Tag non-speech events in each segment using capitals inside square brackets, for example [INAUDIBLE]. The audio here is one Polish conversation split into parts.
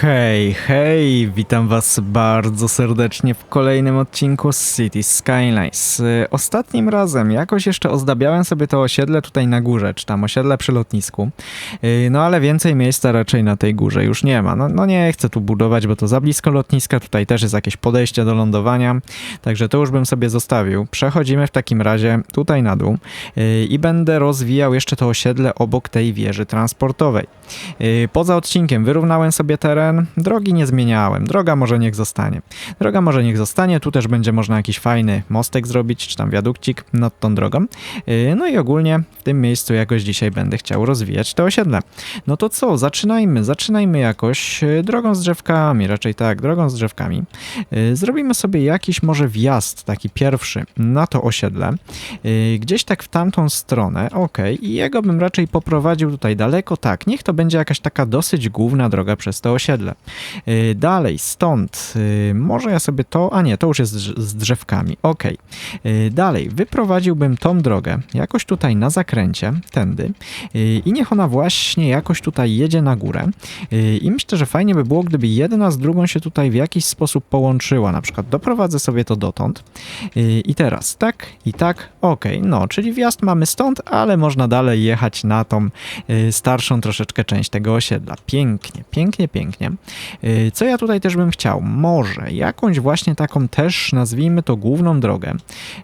Hej, hej, witam was bardzo serdecznie w kolejnym odcinku z City Skylines. Y, Ostatnim razem jakoś jeszcze ozdabiałem sobie to osiedle tutaj na górze, czy tam osiedle przy lotnisku. Y, No ale więcej miejsca raczej na tej górze już nie ma. No, no nie chcę tu budować, bo to za blisko lotniska, tutaj też jest jakieś podejście do lądowania, także to już bym sobie zostawił. Przechodzimy w takim razie tutaj na dół y, i będę rozwijał jeszcze to osiedle obok tej wieży transportowej. Poza odcinkiem wyrównałem sobie teren, drogi nie zmieniałem, droga może niech zostanie. Droga może niech zostanie, tu też będzie można jakiś fajny mostek zrobić, czy tam wiadukcik nad tą drogą. Y, No i ogólnie w tym miejscu jakoś dzisiaj będę chciał rozwijać to osiedle. No to co, zaczynajmy, zaczynajmy jakoś y, drogą z drzewkami, raczej tak, drogą z drzewkami. Y, Zrobimy sobie jakiś może wjazd, taki pierwszy, na to osiedle. Gdzieś tak w tamtą stronę, okej, i jego bym raczej poprowadził tutaj daleko, tak, niech to będzie jakaś taka dosyć główna droga przez to osiedle. Y, Dalej, stąd, y, może ja sobie to, a nie, to już jest z drzewkami. Y, Dalej, wyprowadziłbym tą drogę jakoś tutaj na zakręcie, tędy, y, i niech ona właśnie jakoś tutaj jedzie na górę. I myślę, że fajnie by było, gdyby jedna z drugą się tutaj w jakiś sposób połączyła. Na przykład doprowadzę sobie to dotąd. I teraz tak i tak, okej, no, czyli wjazd mamy stąd, ale można dalej jechać na tą starszą troszeczkę część tego osiedla. Pięknie, pięknie, pięknie. Y, Co ja tutaj też bym chciał? Może jakąś właśnie taką też, nazwijmy to główną drogę,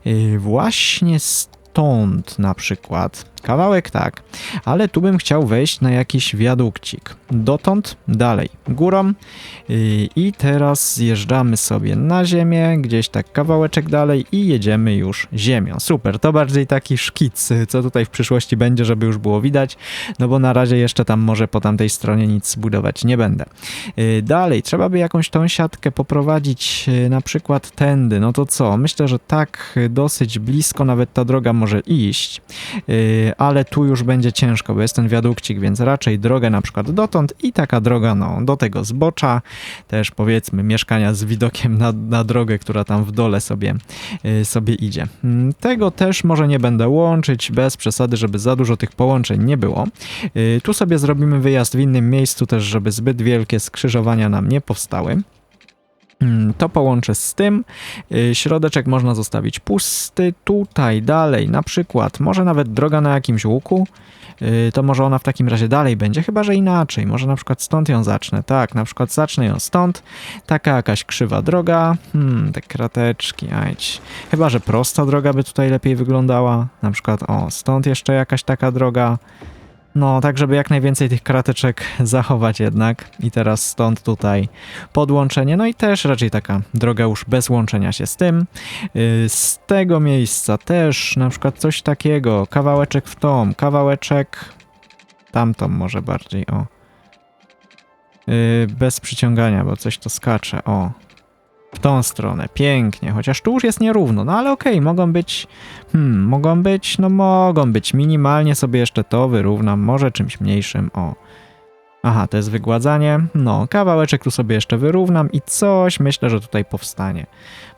y, właśnie stąd na przykład, kawałek tak, ale tu bym chciał wejść na jakiś wiadukcik. Dotąd, dalej, górą i teraz zjeżdżamy sobie na ziemię, gdzieś tak kawałeczek dalej i jedziemy już ziemią. Super, to bardziej taki szkic, co tutaj w przyszłości będzie, żeby już było widać, no bo na razie jeszcze tam może po tamtej stronie nic budować nie będę. Y, Dalej, trzeba by jakąś tą siatkę poprowadzić y, na przykład tędy, no to co? Myślę, że tak dosyć blisko nawet ta droga może iść, y, ale tu już będzie ciężko, bo jest ten wiadukcik, więc raczej drogę na przykład dotąd i taka droga no, do tego zbocza, też powiedzmy mieszkania z widokiem na, na drogę, która tam w dole sobie, y, sobie idzie. Mm, Tego też może nie będę łączyć bez przesady, żeby za dużo tych połączeń nie było. Y, Tu sobie zrobimy wyjazd w innym miejscu też, żeby zbyt wielkie skrzyżowania nam nie powstały. Mm, To połączę z tym. Y, Środeczek można zostawić pusty. Tutaj dalej, na przykład, może nawet droga na jakimś łuku. y, To może ona w takim razie dalej będzie, chyba że inaczej. Może na przykład stąd ją zacznę. Tak, na przykład zacznę ją stąd. Taka jakaś krzywa droga. Hmm, te krateczki, ajdź. Chyba że prosta droga by tutaj lepiej wyglądała. Na przykład, o, stąd jeszcze jakaś taka droga. No, tak żeby jak najwięcej tych krateczek zachować jednak. I teraz stąd tutaj podłączenie. No i też raczej taka droga już bez łączenia się z tym. Yy, Z tego miejsca też na przykład coś takiego. Kawałeczek w tą, kawałeczek tamtą może bardziej, o. Yy, Bez przyciągania, bo coś to skacze, o. W tą stronę, pięknie, chociaż tu już jest nierówno, no ale okej, mogą być, hmm, mogą być, no mogą być, minimalnie sobie jeszcze to wyrównam, może czymś mniejszym, o. Aha, to jest wygładzanie, no, kawałeczek tu sobie jeszcze wyrównam i coś myślę, że tutaj powstanie.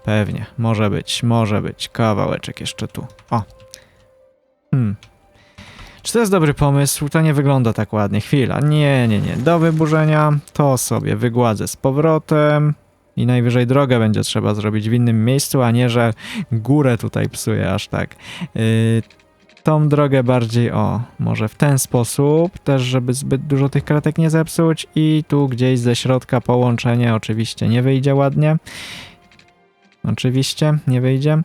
Pewnie, może być, może być, kawałeczek jeszcze tu, o. Hmm. Czy to jest dobry pomysł? To nie wygląda tak ładnie. Chwila. Nie, nie, nie. Do wyburzenia to sobie wygładzę z powrotem. I najwyżej drogę będzie trzeba zrobić w innym miejscu, a nie, że górę tutaj psuję aż tak. Yy, tą drogę bardziej, o, może w ten sposób, też żeby zbyt dużo tych kratek nie zepsuć i tu gdzieś ze środka połączenie oczywiście nie wyjdzie ładnie. Oczywiście nie wyjdzie.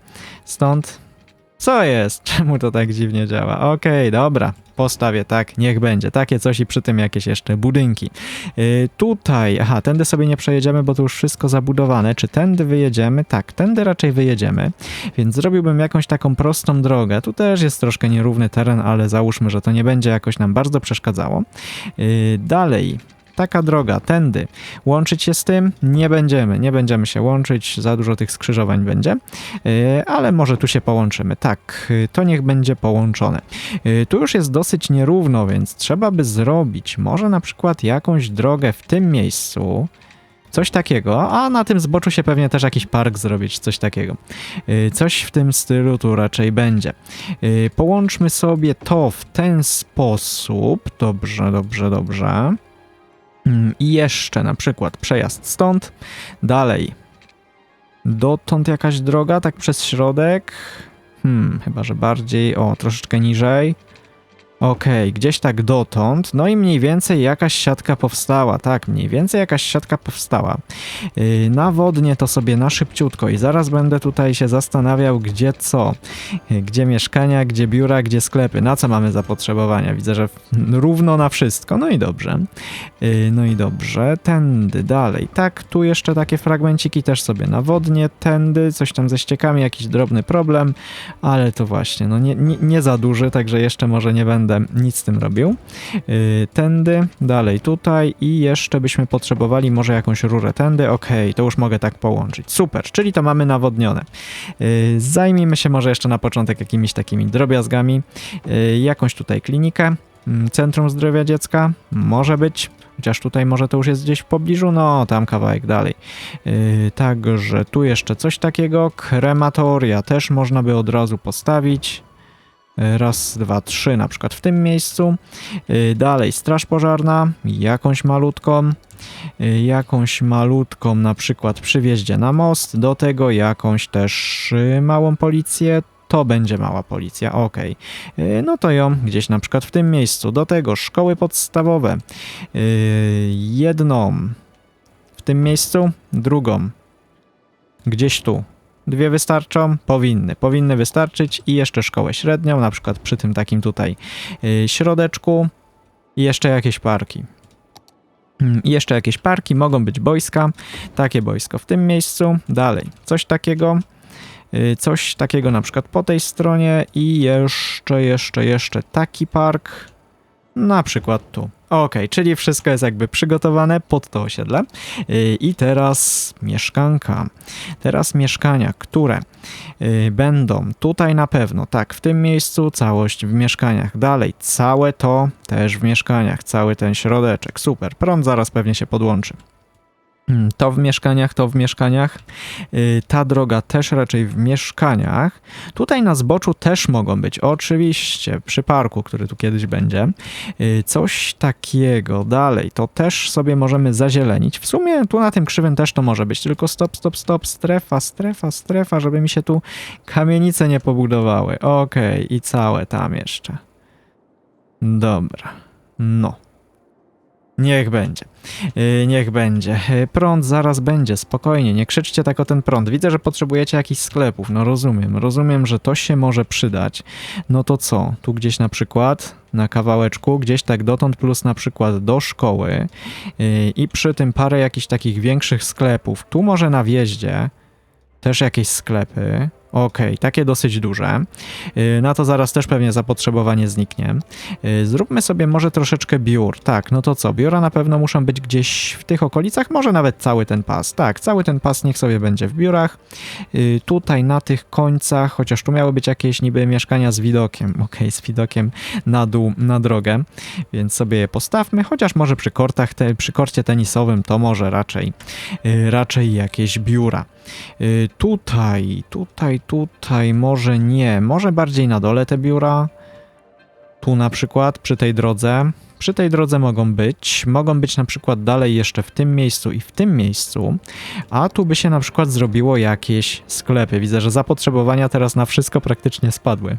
Stąd co jest? [LAUGHS] Czemu to tak dziwnie działa? Okej, dobra. Postawię tak, niech będzie. Takie coś i przy tym jakieś jeszcze budynki. Yy, tutaj, aha, tędy sobie nie przejedziemy, bo to już wszystko zabudowane. Czy tędy wyjedziemy? Tak, tędy raczej wyjedziemy. Więc zrobiłbym jakąś taką prostą drogę. Tu też jest troszkę nierówny teren, ale załóżmy, że to nie będzie jakoś nam bardzo przeszkadzało. Yy, dalej. Taka droga, tędy. Łączyć się z tym nie będziemy, nie będziemy się łączyć, za dużo tych skrzyżowań będzie, Yy, ale może tu się połączymy. Tak, yy, to niech będzie połączone. Yy, Tu już jest dosyć nierówno, więc trzeba by zrobić może na przykład jakąś drogę w tym miejscu, Coś takiego, a na tym zboczu się pewnie też jakiś park zrobić, coś takiego. Coś w tym stylu tu raczej będzie. Połączmy sobie to w ten sposób. Dobrze, dobrze, dobrze. Mm, I jeszcze na przykład przejazd stąd, dalej dotąd jakaś droga, tak przez środek. Hmm, chyba że bardziej, o, troszeczkę niżej. Okej, gdzieś tak dotąd, no i mniej więcej jakaś siatka powstała, tak, mniej więcej jakaś siatka powstała. Yy, nawodnię to sobie na szybciutko. I zaraz będę tutaj się zastanawiał, gdzie co, Yy, gdzie mieszkania, gdzie biura, gdzie sklepy, na co mamy zapotrzebowania. Widzę, że równo na wszystko, no i dobrze. Yy, no i dobrze, tędy dalej. Tak, tu jeszcze takie fragmenciki też sobie nawodnię, tędy, coś tam ze ściekami, jakiś drobny problem, ale to właśnie, no nie, nie, nie za duży, także jeszcze może nie będę nic z tym robił. Yy, tędy, dalej tutaj i jeszcze byśmy potrzebowali może jakąś rurę tędy, okej, to już mogę tak połączyć. Super, czyli to mamy nawodnione. Yy, zajmijmy się może jeszcze na początek jakimiś takimi drobiazgami. Yy, jakąś tutaj klinikę, mm, Centrum Zdrowia Dziecka, może być, chociaż tutaj może to już jest gdzieś w pobliżu, no tam kawałek dalej. Yy, także tu jeszcze coś takiego, krematoria też można by od razu postawić. Yy, Raz, dwa, trzy na przykład w tym miejscu. Yy, Dalej straż pożarna, jakąś malutką. Yy, Jakąś malutką na przykład przy wjeździe na most. Do tego jakąś też yy, małą policję. To będzie mała policja, ok. No to ją gdzieś na przykład w tym miejscu. Do tego szkoły podstawowe. Jedną w tym miejscu, drugą gdzieś tu. Dwie wystarczą? Powinny. Powinny wystarczyć i jeszcze szkołę średnią, na przykład przy tym takim tutaj yy, środeczku i jeszcze jakieś parki. Mm, I jeszcze jakieś parki, mogą być boiska. Takie boisko w tym miejscu. Dalej, coś takiego. yy, Coś takiego na przykład po tej stronie i jeszcze, jeszcze, jeszcze taki park. Na przykład tu. Ok, czyli wszystko jest jakby przygotowane pod to osiedle. Yy, I teraz mieszkanka. Teraz mieszkania, które yy, będą tutaj na pewno, tak, w tym miejscu całość w mieszkaniach. Dalej, całe to też w mieszkaniach, cały ten środeczek. Super, prąd zaraz pewnie się podłączy. Mm, To w mieszkaniach, to w mieszkaniach. Yy, Ta droga też raczej w mieszkaniach. Tutaj na zboczu też mogą być, oczywiście, przy parku, który tu kiedyś będzie. Yy, Coś takiego dalej, to też sobie możemy zazielenić. W sumie tu na tym krzywym też to może być, tylko stop, stop, stop, strefa, strefa, strefa, żeby mi się tu kamienice nie pobudowały. Okej, i całe tam jeszcze. Dobra, no. Niech będzie. Yy, niech będzie. Yy, Prąd zaraz będzie, spokojnie, nie krzyczcie tak o ten prąd. Widzę, że potrzebujecie jakichś sklepów, no rozumiem, rozumiem, że to się może przydać. No to co? Tu gdzieś na przykład, na kawałeczku, gdzieś tak dotąd, plus na przykład do szkoły yy, i przy tym parę jakichś takich większych sklepów. Tu może na wjeździe też jakieś sklepy. Okej, takie dosyć duże. Yy, Na to zaraz też pewnie zapotrzebowanie zniknie. Yy, Zróbmy sobie może troszeczkę biur. Tak, no to co? Biura na pewno muszą być gdzieś w tych okolicach, może nawet cały ten pas. Tak, cały ten pas niech sobie będzie w biurach. Yy, Tutaj na tych końcach, chociaż tu miały być jakieś niby mieszkania z widokiem. [LAUGHS] Okej, z widokiem na dół, na drogę, więc sobie je postawmy. Chociaż może przy kortach, te, przy korcie tenisowym to może raczej, raczej jakieś biura. Tutaj, tutaj, tutaj może nie. Może bardziej na dole te biura. Tu na przykład, przy tej drodze. Przy tej drodze mogą być. Mogą być na przykład dalej jeszcze w tym miejscu i w tym miejscu. A tu by się na przykład zrobiło jakieś sklepy. Widzę, że zapotrzebowania teraz na wszystko praktycznie spadły.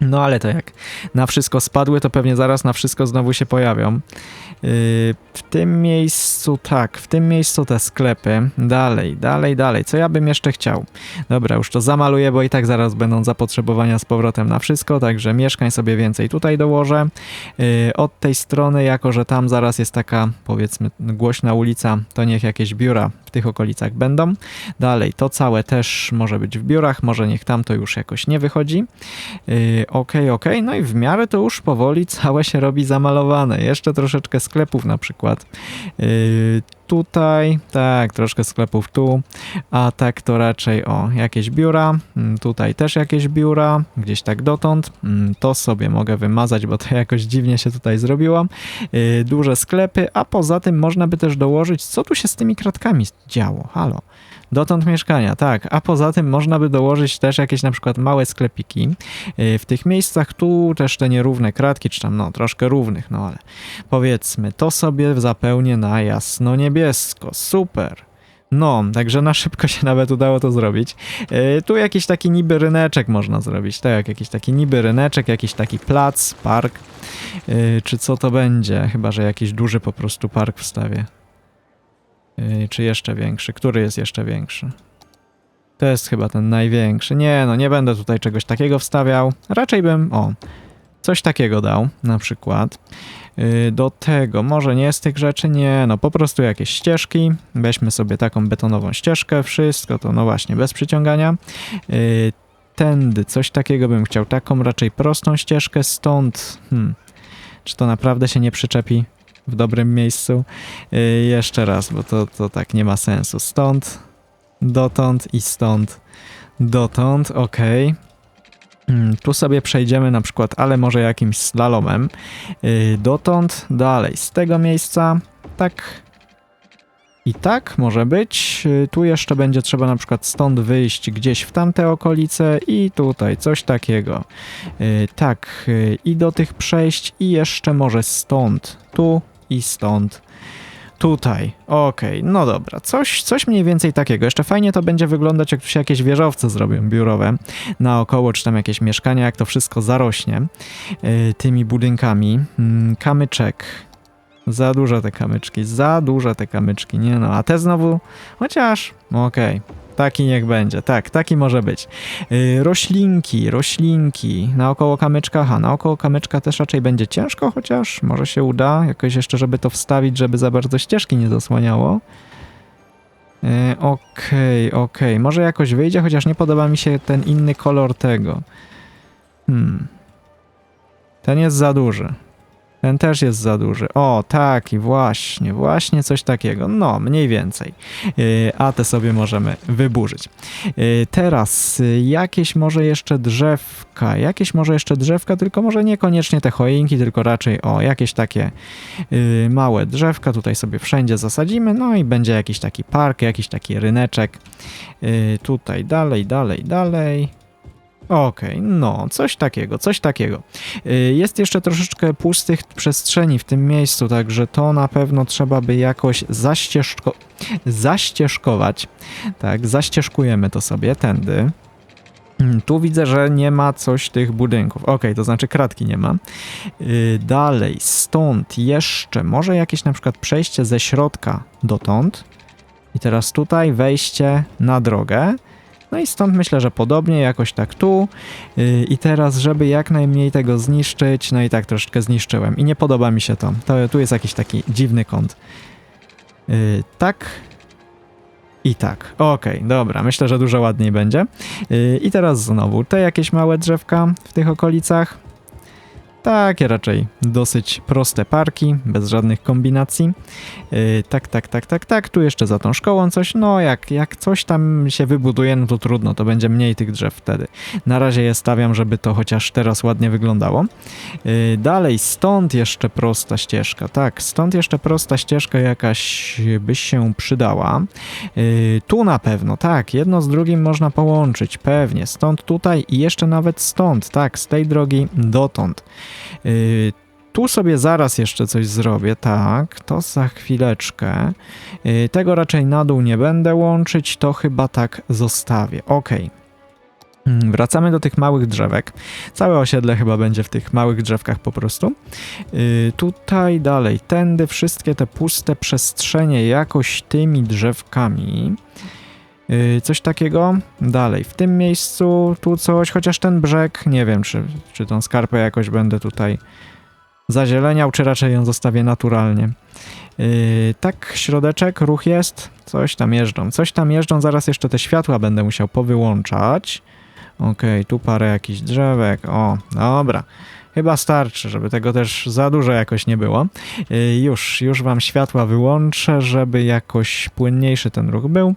No ale to jak na wszystko spadły, to pewnie zaraz na wszystko znowu się pojawią. Yy, w tym miejscu, tak, w tym miejscu te sklepy. Dalej, dalej, dalej. Co ja bym jeszcze chciał? Dobra, już to zamaluję, bo i tak zaraz będą zapotrzebowania z powrotem na wszystko, także mieszkań sobie więcej tutaj dołożę. Yy, od tej strony, jako że tam zaraz jest taka, powiedzmy, głośna ulica, to niech jakieś biura w tych okolicach będą. Dalej, to całe też może być w biurach, może niech tam to już jakoś nie wychodzi. Yy, Okej, okej, no i w miarę to już powoli całe się robi zamalowane. Jeszcze troszeczkę sklepów na przykład. Yy, tutaj, tak, troszkę sklepów tu, a tak to raczej o, jakieś biura, mm, tutaj też jakieś biura, gdzieś tak dotąd, Mm, to sobie mogę wymazać, bo to jakoś dziwnie się tutaj zrobiło, Yy, duże sklepy, a poza tym można by też dołożyć, co tu się z tymi kratkami działo, halo. Dotąd mieszkania, tak. A poza tym można by dołożyć też jakieś na przykład małe sklepiki. Yy, W tych miejscach tu też te nierówne kratki, czy tam no troszkę równych, no ale powiedzmy, to sobie zapełnię na jasno niebiesko. Super. No, także na szybko się nawet udało to zrobić. Yy, tu jakiś taki niby ryneczek można zrobić, tak, jakiś taki niby ryneczek, jakiś taki plac, park, yy, czy co to będzie, chyba, że jakiś duży po prostu park wstawię. Yy, czy jeszcze większy? Który jest jeszcze większy? To jest chyba ten największy. Nie, no nie będę tutaj czegoś takiego wstawiał. Raczej bym, o, coś takiego dał, na przykład. Yy, Do tego, może nie z tych rzeczy, nie, no po prostu jakieś ścieżki. Weźmy sobie taką betonową ścieżkę, wszystko to, no właśnie, bez przyciągania. Yy, Tędy, coś takiego bym chciał, taką raczej prostą ścieżkę, stąd, hmm, czy to naprawdę się nie przyczepi w dobrym miejscu? Yy, Jeszcze raz, bo to, to tak nie ma sensu. Stąd, dotąd i stąd, dotąd, okej. Mm, Tu sobie przejdziemy na przykład, ale może jakimś slalomem. Yy, Dotąd, dalej, z tego miejsca, tak i tak może być. Yy, Tu jeszcze będzie trzeba na przykład stąd wyjść gdzieś w tamte okolice i tutaj coś takiego. Tak, i do tych przejść i jeszcze może stąd, tu i stąd. Tutaj, okej, no dobra, coś, coś mniej więcej takiego. Jeszcze fajnie to będzie wyglądać, jak tu się jakieś wieżowce zrobią biurowe naokoło, czy tam jakieś mieszkania, jak to wszystko zarośnie yy, tymi budynkami. Mm, kamyczek. Za duże te kamyczki, za duże te kamyczki, nie no, a te znowu, chociaż, okej, taki niech będzie, tak, taki może być. Yy, roślinki, roślinki, naokoło kamyczka, aha, naokoło kamyczka też raczej będzie ciężko, chociaż może się uda jakoś jeszcze, żeby to wstawić, żeby za bardzo ścieżki nie zasłaniało. Yy, Okej, okej, może jakoś wyjdzie, chociaż nie podoba mi się ten inny kolor tego. Hmm. Ten jest za duży. Ten też jest za duży. O, taki, właśnie, właśnie coś takiego. No, mniej więcej. Yy, A te sobie możemy wyburzyć. Yy, Teraz yy, jakieś może jeszcze drzewka, jakieś może jeszcze drzewka, tylko może niekoniecznie te choinki, tylko raczej o, jakieś takie małe drzewka tutaj sobie wszędzie zasadzimy, no i będzie jakiś taki park, jakiś taki ryneczek. Tutaj dalej, dalej, dalej. Okej, no, coś takiego, coś takiego. Y, Jest jeszcze troszeczkę pustych przestrzeni w tym miejscu, także to na pewno trzeba by jakoś zaścieżko... zaścieżkować. Tak, zaścieżkujemy to sobie tędy. Mm, Tu widzę, że nie ma coś tych budynków. Okej, to znaczy kratki nie ma. Y, Dalej, stąd jeszcze może jakieś na przykład przejście ze środka dotąd. I teraz tutaj wejście na drogę. No i stąd myślę, że podobnie jakoś tak tu. Yy, I teraz, żeby jak najmniej tego zniszczyć, no i tak troszeczkę zniszczyłem. I nie podoba mi się to. to tu jest jakiś taki dziwny kąt. Yy, tak. I tak. Okej, dobra. Myślę, że dużo ładniej będzie. Yy, I teraz znowu te jakieś małe drzewka w tych okolicach. Takie raczej dosyć proste parki, bez żadnych kombinacji. Yy, tak, tak, tak, tak, tak. Tu jeszcze za tą szkołą coś. No, jak, jak coś tam się wybuduje, no to trudno, to będzie mniej tych drzew wtedy. Na razie je stawiam, żeby to chociaż teraz ładnie wyglądało. Yy, dalej, stąd jeszcze prosta ścieżka. Tak, stąd jeszcze prosta ścieżka jakaś by się przydała. Yy, tu na pewno, tak, jedno z drugim można połączyć, pewnie. Stąd tutaj i jeszcze nawet stąd, tak, z tej drogi dotąd. Yy, tu sobie zaraz jeszcze coś zrobię, tak, to za chwileczkę. Yy, tego raczej na dół nie będę łączyć, to chyba tak zostawię. Ok. Wracamy do tych małych drzewek. Całe osiedle chyba będzie w tych małych drzewkach po prostu. Yy, tutaj dalej, tędy wszystkie te puste przestrzenie jakoś tymi drzewkami. Yy, coś takiego. Dalej, w tym miejscu tu coś, chociaż ten brzeg, nie wiem, czy, czy tą skarpę jakoś będę tutaj zazieleniał, czy raczej ją zostawię naturalnie. Yy, tak, środeczek, ruch jest, coś tam jeżdżą, coś tam jeżdżą, zaraz jeszcze te światła będę musiał powyłączać. Okej, tu parę jakichś drzewek, o, dobra. Chyba starczy, żeby tego też za dużo jakoś nie było. Y, Już, już wam światła wyłączę, żeby jakoś płynniejszy ten ruch był.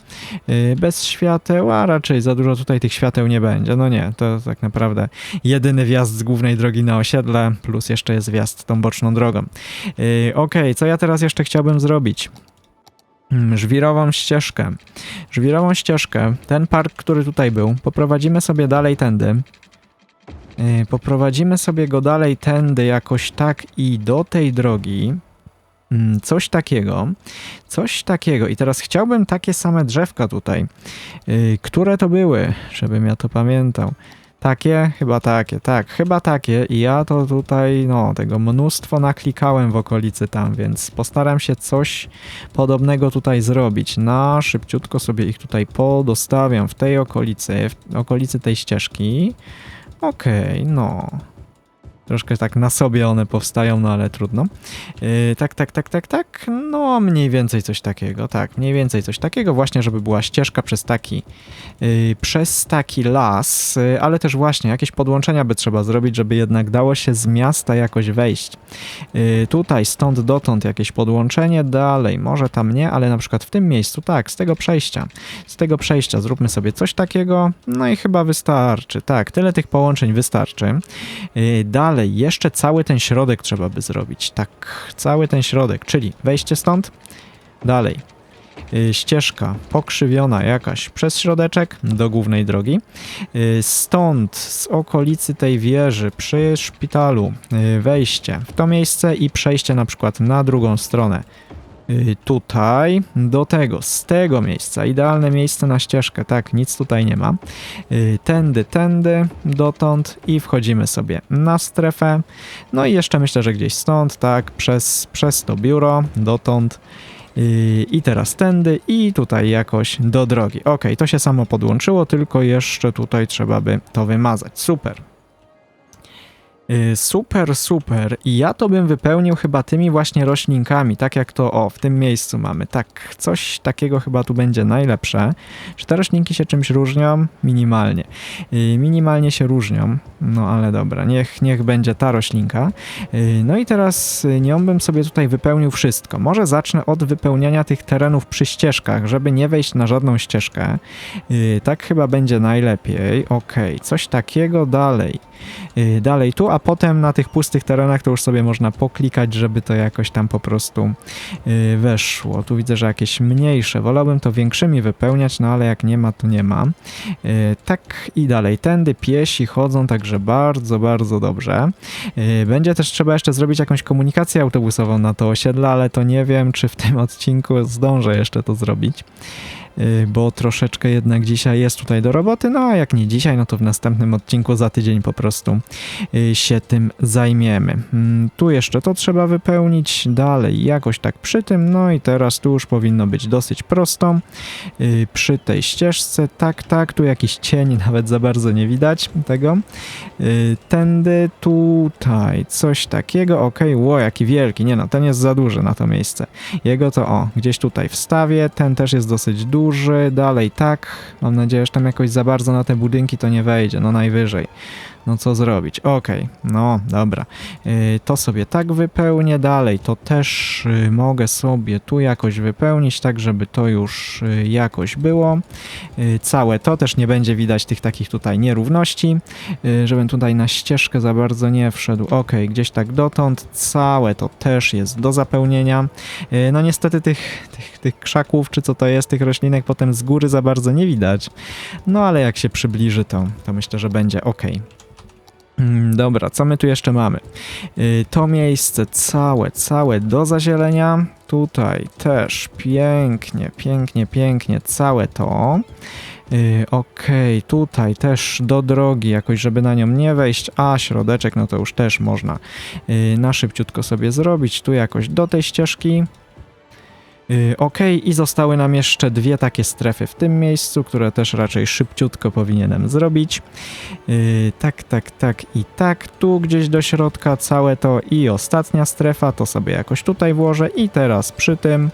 Y, Bez świateł, a raczej za dużo tutaj tych świateł nie będzie. No nie, to tak naprawdę jedyny wjazd z głównej drogi na osiedle, plus jeszcze jest wjazd tą boczną drogą. Yy, Okej, co ja teraz jeszcze chciałbym zrobić? Mm, Żwirową ścieżkę. Żwirową ścieżkę, ten park, który tutaj był, poprowadzimy sobie dalej tędy. Yy, Poprowadzimy sobie go dalej tędy jakoś tak i do tej drogi. Mm, Coś takiego, coś takiego. I teraz chciałbym takie same drzewka tutaj. Yy, które to były, żebym ja to pamiętał. Takie? Chyba takie, tak, chyba takie. I ja to tutaj, no, tego mnóstwo naklikałem w okolicy tam, więc postaram się coś podobnego tutaj zrobić. Na szybciutko sobie ich tutaj podostawiam w tej okolicy, w okolicy tej ścieżki. Okej, no. Troszkę tak na sobie one powstają, no ale trudno. Yy, tak, tak, tak, tak, tak. No, mniej więcej coś takiego, tak, mniej więcej coś takiego, właśnie, żeby była ścieżka przez taki, yy, przez taki las, yy, ale też właśnie jakieś podłączenia by trzeba zrobić, żeby jednak dało się z miasta jakoś wejść. Yy, tutaj, stąd dotąd jakieś podłączenie, dalej, może tam nie, ale na przykład w tym miejscu, tak, z tego przejścia, z tego przejścia zróbmy sobie coś takiego, no i chyba wystarczy, tak, tyle tych połączeń wystarczy. Yy, Dalej, jeszcze cały ten środek trzeba by zrobić. Tak, cały ten środek, czyli wejście stąd, dalej. Yy, Ścieżka pokrzywiona jakaś przez środeczek do głównej drogi. Yy, Stąd, z okolicy tej wieży, przy szpitalu, yy, wejście w to miejsce i przejście na przykład na drugą stronę. Yy, Tutaj, do tego, z tego miejsca, idealne miejsce na ścieżkę, tak, nic tutaj nie ma. Yy, Tędy, tędy, dotąd i wchodzimy sobie na strefę. No i jeszcze myślę, że gdzieś stąd, tak, przez, przez to biuro, dotąd. Yy, I teraz tędy i tutaj jakoś do drogi. Ok, to się samo podłączyło, tylko jeszcze tutaj trzeba by to wymazać. Super. Yy, Super, super. I ja to bym wypełnił chyba tymi właśnie roślinkami, tak jak to o, w tym miejscu mamy. Tak, coś takiego chyba tu będzie najlepsze. Czy te roślinki się czymś różnią? Minimalnie. Yy, Minimalnie się różnią, no ale dobra, niech, niech będzie ta roślinka. Yy, No i teraz nią bym sobie tutaj wypełnił wszystko. Może zacznę od wypełniania tych terenów przy ścieżkach, żeby nie wejść na żadną ścieżkę. Tak chyba będzie najlepiej. Okej, coś takiego dalej. Dalej tu, a potem na tych pustych terenach to już sobie można poklikać, żeby to jakoś tam po prostu yy, weszło. Tu widzę, że jakieś mniejsze. Wolałbym to większymi wypełniać, no ale jak nie ma, to nie ma. Yy, Tak i dalej. Tędy piesi chodzą, także bardzo, bardzo dobrze. Yy, Będzie też trzeba jeszcze zrobić jakąś komunikację autobusową na to osiedle, ale to nie wiem, czy w tym odcinku zdążę jeszcze to zrobić. Yy, Bo troszeczkę jednak dzisiaj jest tutaj do roboty, no a jak nie dzisiaj, no to w następnym odcinku za tydzień po prostu yy, się tym zajmiemy. Mm, Tu jeszcze to trzeba wypełnić, dalej jakoś tak przy tym, no i teraz tu już powinno być dosyć prosto. Yy, Przy tej ścieżce, tak, tak, tu jakiś cień, [LAUGHS] nawet za bardzo nie widać tego. Tędy, tutaj, coś takiego, okej, ło, jaki wielki, nie no, ten jest za duży na to miejsce. Jego to, o, gdzieś tutaj wstawię, ten też jest dosyć duży, dalej tak, mam nadzieję, że tam jakoś za bardzo na te budynki to nie wejdzie, no najwyżej. No co zrobić? Okej, no dobra. Yy, to sobie tak wypełnię dalej. To też yy, mogę sobie tu jakoś wypełnić, tak żeby to już yy, jakoś było. Yy, całe to też nie będzie widać tych takich tutaj nierówności, yy, żebym tutaj na ścieżkę za bardzo nie wszedł. Okej, gdzieś tak dotąd. Całe to też jest do zapełnienia. Yy, no niestety tych, tych, tych krzaków, czy co to jest, tych roślinek potem z góry za bardzo nie widać. No ale jak się przybliży, to, to myślę, że będzie ok. Mm, Dobra, co my tu jeszcze mamy? Y, To miejsce całe, całe do zazielenia. Tutaj też pięknie, pięknie, pięknie, całe to. Y, Okej, tutaj też do drogi, jakoś żeby na nią nie wejść, a środeczek, no to już też można y, na szybciutko sobie zrobić. Tu jakoś do tej ścieżki. Yy, ok, i zostały nam jeszcze dwie takie strefy w tym miejscu, które też raczej szybciutko powinienem zrobić. Yy, tak, tak, tak i tak. Tu gdzieś do środka całe to i ostatnia strefa, to sobie jakoś tutaj włożę i teraz przy tym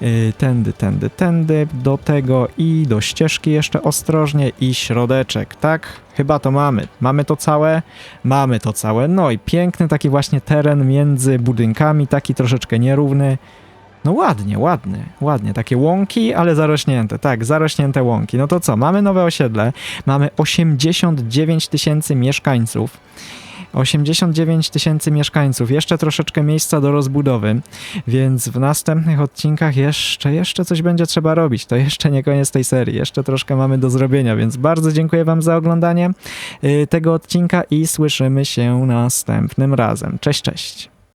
yy, tędy, tędy, tędy, do tego i do ścieżki jeszcze ostrożnie i środeczek, tak? Chyba to mamy. Mamy to całe? Mamy to całe. No i piękny taki właśnie teren między budynkami, taki troszeczkę nierówny. No ładnie, ładny, ładnie. Takie łąki, ale zarośnięte. Tak, zarośnięte łąki. No to co? Mamy nowe osiedle. Mamy 89 tysięcy mieszkańców. 89 tysięcy mieszkańców, jeszcze troszeczkę miejsca do rozbudowy, więc w następnych odcinkach jeszcze, jeszcze coś będzie trzeba robić. To jeszcze nie koniec tej serii, jeszcze troszkę mamy do zrobienia, więc bardzo dziękuję Wam za oglądanie y, tego odcinka i słyszymy się następnym razem. Cześć, cześć.